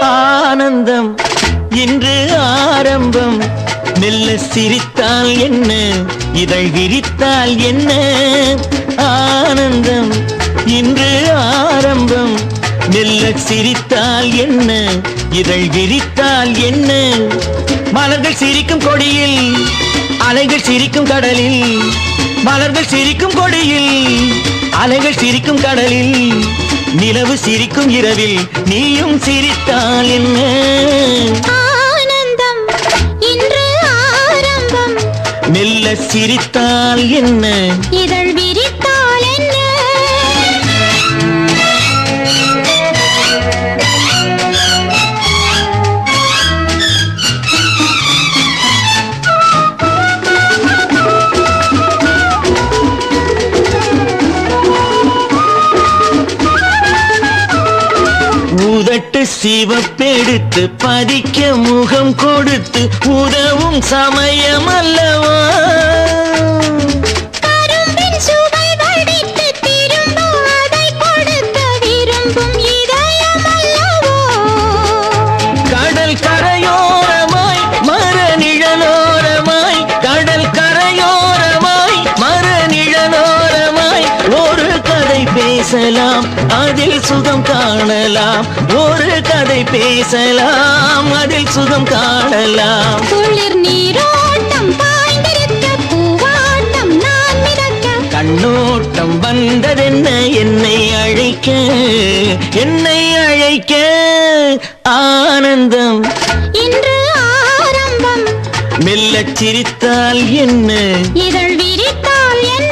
ஆனந்தம் இன்று ஆரம்பம். மெல்ல சிரித்தால் என்ன? இதழ் விரித்தால் என்ன? ஆனந்தம் இன்று ஆரம்பம். மெல்ல சிரித்தால் என்ன? இதழ் விரித்தால் என்ன? மலர்கள் சிரிக்கும் கொடியில் அலைகள் சிரிக்கும் கடலில் மலர்கள் சிரிக்கும் கொடியில் அலைகள் சிரிக்கும் கடலில் நிலவு சிரிக்கும் இரவில் நீயும் சிரித்தால் என்ன? ஆனந்தம் இன்று ஆரம்பம். மெல்ல சிரித்தால் என்ன? இதழ் விரித்தால் என்ன? சிவப்பெடுத்து பதிக்க முகம் கொடுத்து உதவும் சமயம் அல்லவா பேசலாம் அதில் சுகம் காணலாம் ஒரு கதை பேசலாம் அதில் சுகம் காணலாம். குளிர் நீரோட்டம் கண்ணோட்டம் வந்ததென்ன என்னை அழைக்க என்னை அழைக்க ஆனந்தம். இன்று ஆரம்பம். மெல்லச் சிரித்தால் என்ன? இதழ் விரித்தால் என்ன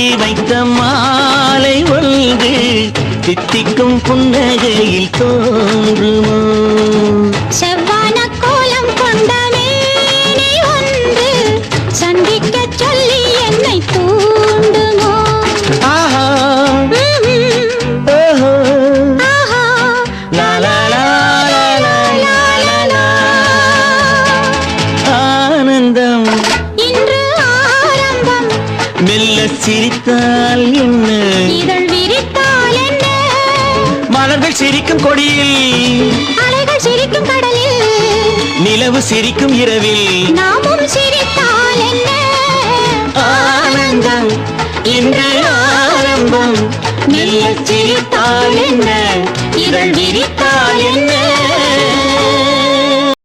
கட்டி வைத்த மாலை ஒன்று தித்திக்கும் புன்னகையில் தோன்றுமோ செவ்வான கோலம் கொண்ட மேனி ஒன்று சந்திக்க சொல்லி என்னை தூண்டுமோ ஆஹா. ஓஹோ ஆஹா. சிரித்தால் என்ன? இதழ் விரித்தால் என்ன? மலர்கள் சிரிக்கும் கொடியில். அலைகள் சிரிக்கும் கடலில். நிலவு சிரிக்கும் இரவில். நாமும் சிரித்தால் என்ன? ஆனந்தம் இன்று ஆரம்பம். மெல்ல சிரித்தால் என்ன? இதழ் விரித்தால் என்ன?